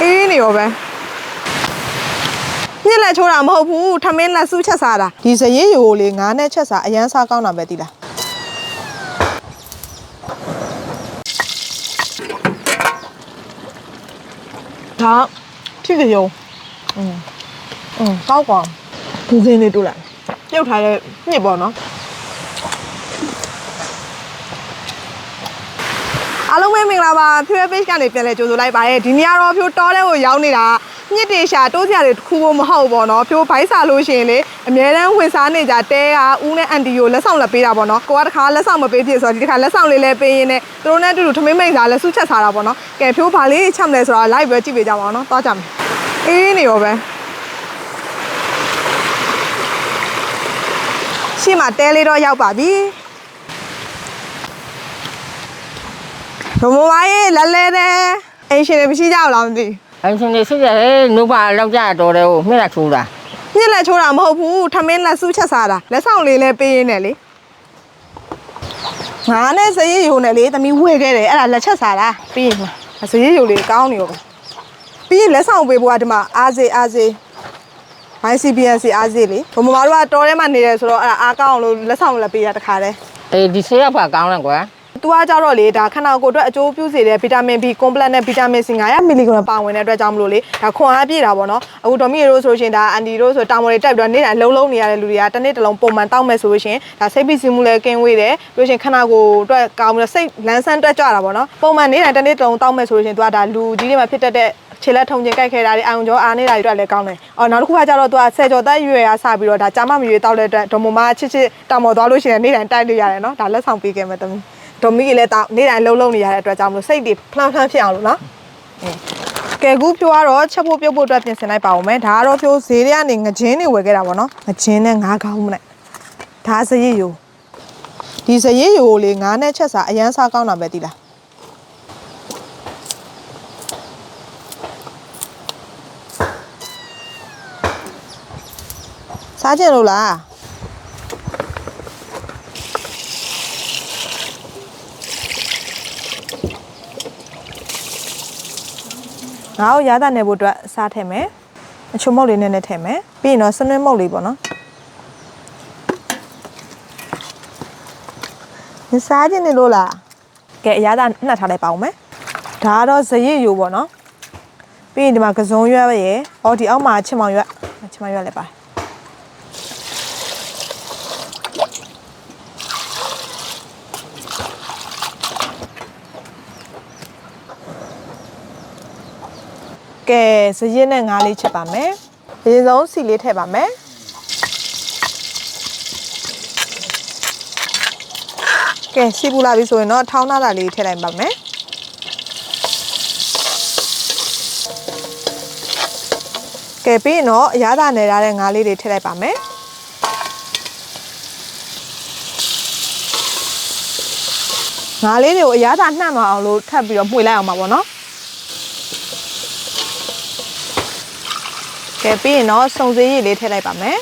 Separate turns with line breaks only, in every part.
အေးနေရောပဲညက်လက်ချိုးတာမဟုတ်ဘူးထမင်းလက်စုချက်စားတာဒီစရေးရိုလေးငါးနဲ့ချက်စားအရန်စားကောင်းတာပဲတိလားဒါဖြစ်ကြရုံอืมอืมကောက်ကောင်းဒီစင်းလေးတူလိုက်ပြုတ်ထားတဲ့ညစ်ပေါ့နော် အားလုံးပဲမင်္ဂလာပါဖြိုးရ page ကနေပြန်လဲကြိုဆိုလိုက်ပါရစေဒီနေ့ကတော့ဖြိုးတောတဲ့ကိုရောက်နေတာညစ်တေရှာတိုးစရာတွေတစ်ခုမှမဟုတ်ဘူးပေါ့နော်ဖြိုးဘိုက်စာလို့ရှိရင်လေအများတန်းဝင်စားနေကြတဲကဦးနဲ့အန်တီကိုလက်ဆောင်လက်ပေးတာပေါ့နော်ကိုကတခါလက်ဆောင်မပေးဖြစ်ဆိုတော့ဒီတခါလက်ဆောင်လေးလဲပေးရင်းနဲ့သူတို့နဲ့အတူတူထမင်းမိန်စားလက်စုချက်စားတာပေါ့နော်ကဲဖြိုးဘာလေးချက်မလဲဆိုတော့ live ပဲကြည့်ပေးကြပါအောင်နော်သွားကြမယ်အေးနေရောပဲရှေ့မှာတဲလေးတော့ရောက်ပါပြီ ဘမမရေးလဲလဲတဲ့အင်ရှင်တွေမရှိကြဘူးလားမသိဘူး
အင်ရှင်နေရှိတယ်ဟဲ့နုပါလောက်ကြတော်တယ်ဟိုမြက်လာချိုးတာ
ညက်လက်ချိုးတာမဟုတ်ဘူးထမင်းလက်စုချက်စားတာလက်ဆောင်လေးလည်းပေးရင်းနဲ့လေငါနဲ့စရေးယုံနဲ့လေသမီးဝဲခဲ့တယ်အဲ့ဒါလက်ချက်စားတာပြီးရင်မှာစရေးယုံလေးကောင်းနေရောပဲပြီးရင်လက်ဆောင်ပေးဖို့ကဒီမှာအားစေးအားစေး ICBNC အားစေးလေဘုံမမတို့ကတော်ထဲမှာနေတယ်ဆိုတော့အဲ့ဒါအားကောင်းအောင်လို့လက်ဆောင်လည်းပေးရတခါတည်း
အေးဒီဆေးရောက်ပါကောင်းတယ်ကွာ
သူကကြတော့လေဒါခန္ဓာကိုယ်အတွက်အကျိုးပြုစေတဲ့ဗီတာမင် B complex နဲ့ဗီတာမင် C 900မီလီဂရမ်ပါဝင်တဲ့အတွက်ကြောင့်မလို့လေဒါခွန်အားပြည့်တာပေါ့နော်အခုဒေါ်မီရိုဆိုလို့ရှိရင်ဒါအန်တီတို့ဆိုတာမိုတွေတက်ပြီးတော့နေ့တိုင်းလုံးလုံးနေရတဲ့လူတွေကတစ်နေ့တစ်လုံးပုံမှန်တောက်မဲ့ဆိုလို့ရှိရင်ဒါစိတ်ပိစီမှုလည်းကင်းဝေးတယ်ပြီးလို့ရှိရင်ခန္ဓာကိုယ်အတွက်ကောင်းပြီးတော့စိတ်လန်းဆန်းတက်ကြတာပေါ့နော်ပုံမှန်နေ့တိုင်းတစ်နေ့တစ်လုံးတောက်မဲ့ဆိုလို့ရှိရင်သူကဒါလူကြီးတွေမှာဖြစ်တတ်တဲ့ခြေလက်ထုံချင်းကြိုက်ခဲတာတွေအာရုံကြောအားနေတာတွေအတွက်လည်းကောင်းတယ်။အော်နောက်တစ်ခုကကြတော့သူကဆယ်ကျော်တက်ရွယ်ရစပြီးတော့ဒါကြာမမရွေတောက်တဲ့အတွက်ဒေါ်မမချစ်ချစ်တောင်ပေါ်သွားလို့ရှိရင်နေ့တိုင်းတိုက်လို့ရတယ်နော်။ဒါလက်ဆောင်ပေးခဲ့မယ်တမီး။ ဒေါ်မီကြီးလည်းတောက်နေ့တိုင်းလုံးလုံးနေရတဲ့အတွက်ကြောင့်မလို့စိတ်တွေဖလန်းဖလန်းဖြစ်အောင်လို့နော်။ကဲကူဖြိုးကတော့ချက်ဖို့ပြုတ်ဖို့အတွက်ပြင်ဆင်လိုက်ပါဦးမယ်။ဒါကတော့ဖြိုးဈေးတွေကနေငကြင်းတွေဝယ်ခဲ့တာပေါ့နော်။ငကြင်းနဲ့ငါးကောင်းမနဲ့။ဒါစရည်ယိုဒီစရည်ယိုကိုလေငါးနဲ့ချက်စားအရန်စားကောင်းတာပဲတိလား။စားကြင်လို့လား ငါ့ကိုရတာနေဖို့အတွက်စားထည့်မယ်အချုံမုတ်လေးနဲ့နဲ့ထည့်မယ်ပြီးရင်တော့စနွင်းမုတ်လေးပေါ့နော်မစားကြင်နေလို့လားကဲအရသာနှက်ထားလိုက်ပါဦးမယ်ဒါကတော့ဇရစ်ယူပေါ့နော်ပြီးရင်ဒီမှာကစုံရွက်ရယ်အော်ဒီအောက်မှာချင်မောင်ရွက်ချင်မောင်ရွက်လည်းပါ ကဲစရစ်နဲ့ငါးလေးချက်ပါမယ်အရင်ဆုံးစီလေးထည့်ပါမယ်ကဲစီပူလာပြီဆိုရင်တော့ထောင်းနာတာလေးထည့်လိုက်ပါမယ်ကဲပြီးရင်တော့အရသာနယ်ရတဲ့ငါးလေးတွေထည့်လိုက်ပါမယ်ငါးလေးတွေကိုအရသာနှံ့မအောင်လို့ထပ်ပြီးတော့မှွေလိုက်အောင်ပါဗောနော် ကဲပြီးရင်တော့စုံစည်းရည်လေးထည့်လိုက်ပါမယ်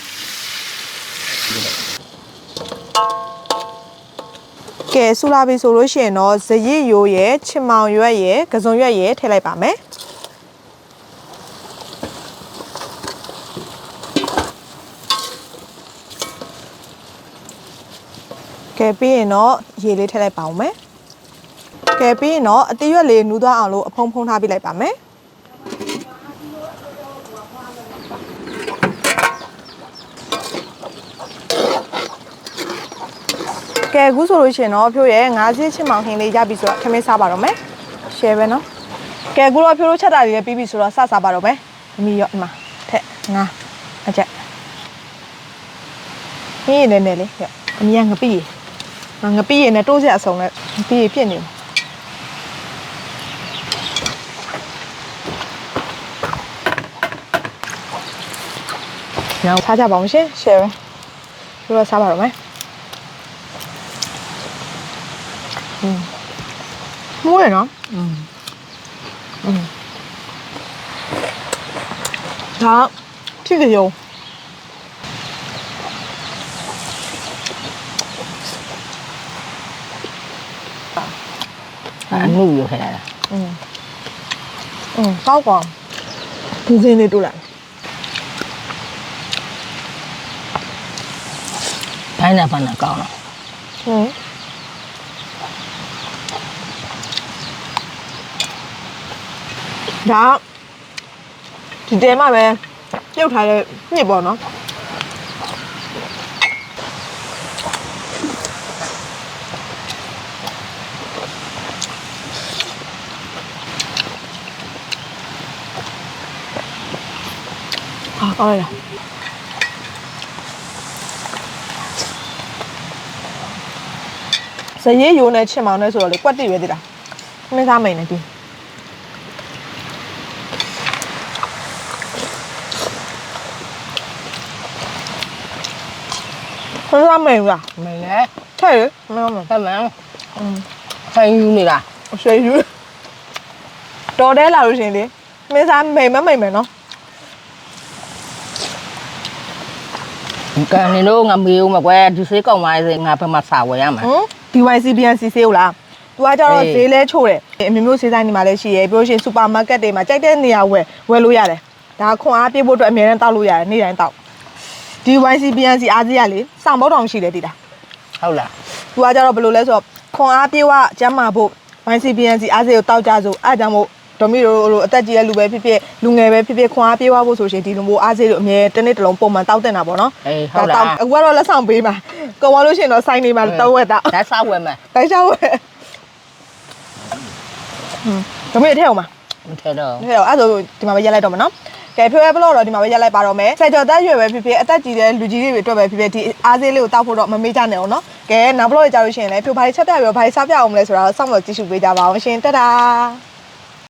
ကဲဆူလာပြီဆိုလို့ရှိရင်တော့ဇရစ်ရိုးရဲ့ချင်မောင်ရွက်ရဲ့ကစုံရွက်ရဲ့ထည့်လိုက်ပါမယ်ကဲပြီးရင်တော့ရေလေးထည့်လိုက်ပါဦးမယ်ကဲပြီးရင်တော့အသီးရွက်လေးနူးသွားအောင်လို့အဖုံဖုံထားပြလိုက်ပါမယ် ကဲအခုဆိုလို့ရှိရင်တော့ဖြိုးရဲ့ငါးစီးချင်းမောင်ဟင်းလေးရပြီဆိုတော့ခမင်းစားပါတော့မယ် share ပဲနော်ကဲအခုတော့ဖြိုးတို့ချက်တာတွေလည်းပြီးပြီဆိုတော့စစားပါတော့မယ်အမီရောအမထက်ငါအချက်ဟင်းရနေနေလေးရောအမီကငပိငါငပိရနဲ့တိုးစရာအစုံနဲ့ငပိရပြစ်နေမှာညောင်စားကြပါအောင်ရှင် share ပဲဖြိုးတော့စားပါတော့မယ် Ừ. うんすご
いなうんうん
đó. Ừ. Ừ. Chứ gì dù à, ăn nuôi vô hè. Ừ. Ừ có
còn thì gì đi tôi lại. Thấy nào phần
nào. con ဒါဒီတဲမှာပဲပြုတ်ထားတဲ့ညစ်ပေါ့နော်ဟာကောင်းရလားစရေးယိုးနဲ့ချင်မောင်နဲ့ဆိုတော့လေကွက်တိပဲတိလားမင်းသားမိန်နေပြီ မင်းသားမိန်လား
မင်းလည်း
ထဲလေမင်းသားမိန်
ဖက်မှန်ခိုင်းယူနေတာ
ဆွေယူတော်တဲလာလို့ရှရင်လေမင်းသားမိန်မမိန်မယ်နော်
ကန်နေတော့ငါမေးဦးမကွယ်ဒီစေးကောင်းပါစေငါဘက်မှာစာဝယ်ရမှာ
ဟမ် DYC BNC ဆေးကိုလားသူကကြတော့
အေး
ဈေးလဲချို့တယ်အမျိုးမျိုးဈေးဆိုင်တွေမှာလည်းရှိရယ်ပြီးလို့ရှိရင်စူပါမားကတ်တွေမှာကြိုက်တဲ့နေရာဝယ်ဝယ်လို့ရတယ်ဒါခွန်အားပြေးဖို့အတွက်အများနဲ့တောက်လို့ရတယ်နေ့တိုင်းတောက် DYC BNC အားကြီးရလေစောင့်ဘောတောင်ရှိတယ်တိတာ
ဟုတ်လား
သူကကြတော့ဘယ်လိုလဲဆိုတော့ခွန်အားပြေးဝကျမ်းမာဖို့ YC BNC အားကြီးကိုတောက်ကြဆိုအားကြောင့်မို့ဒေါ်မီတို့လိုအသက်ကြီးရဲ့လူပဲဖြစ်ဖြစ်လူငယ်ပဲဖြစ်ဖြစ်ခွန်အားပြေးဝဖို့ဆိုရှင်ဒီလိုမျိုးအားကြီးတို့အမြဲတစ်နေ့တစ်လုံးပုံမှန်တောက်တင်တာပေါ့နော်
အေးဟုတ်လား
အခုကတော့လက်ဆောင်ပေးပါကောင်းလို့ရှိရင်တော့ဆိုင်နေမှာတောက်ဝက်တာ
ဒါစာဝယ်မှာ
တိုက်ချောက်ဝယ်ဟွန်းဒါမေးထဲအောင်ပါ
မထဲတော့
ထဲအောင်အဲ့ဒါဆိုဒီမှာပဲရက်လိုက်တော့မယ်နော် ကဲဖြိုးရဲဘလော့တော့ဒီမှာပဲရက်လိုက်ပါတော့မယ်ဆယ်ကျော်တက်ရွယ်ပဲဖြစ်ဖြစ်အသက်ကြီးတဲ့လူကြီးတွေအတွက်ပဲဖြစ်ဖြစ်ဒီအားသေးလေးကိုတောက်ဖို့တော့မမေ့ကြနဲ့အောင်နော်ကဲနောက်ဘလော့ရကြလို့ရှိရင်လည်းဖြိုးဘာတွေချက်ပြပြီးတော့ဘာတွေစားပြအောင်မလဲဆိုတော့စောင့်လို့ကြည့်ရှုပေးကြပါအောင်ရှင်တက်တာ